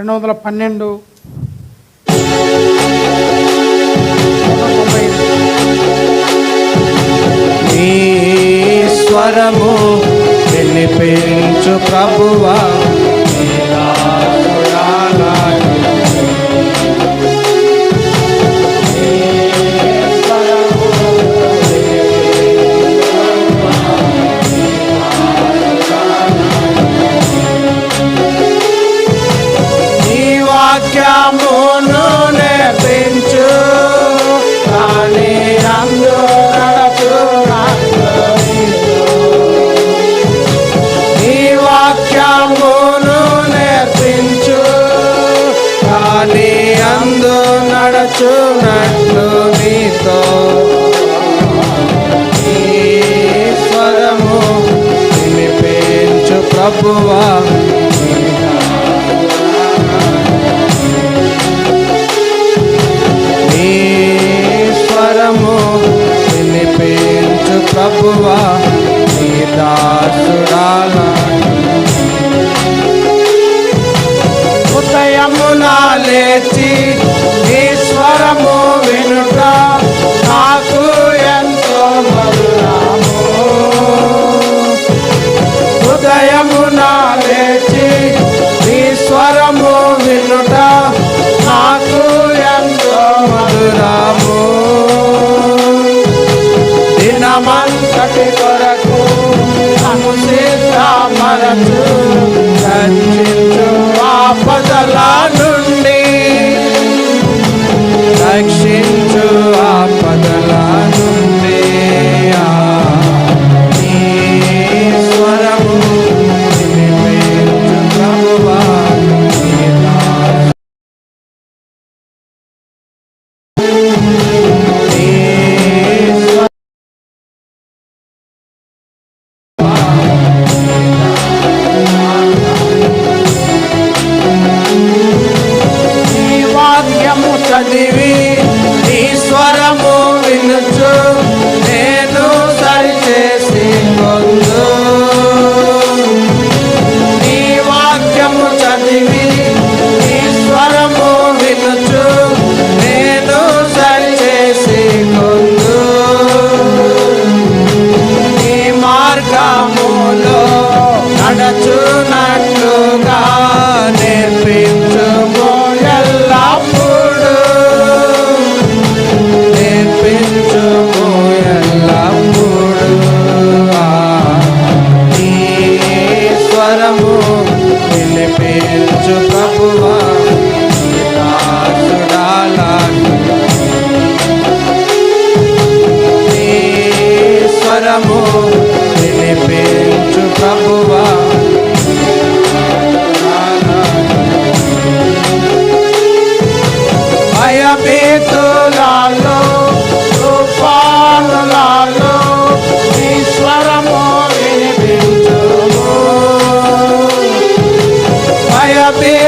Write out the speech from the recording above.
రెండు వందల పన్నెండు స్వరము వినిపించు ప్రభువా. నీ అందు నడచునట్లు నీతో. నీ స్వరము వినిపించు ప్రభువా. నీ స్వరము వినిపించు ప్రభువా. నీ దాసురాల ఉదయమున లేచి నీ స్వరము వినుట నాకు ఎంతో మధురాము హృదయమున లేచి నీ స్వరము వినుట నాకు ఎంతో మధురాము దినమంతటి కొరకు నన్ను మరచు. दिवे స్వరము వినిపించు ప్రభువా నీ దాసుడాలకు నీ స్వరము వినిపించు ప్రభువా భయభీత saber.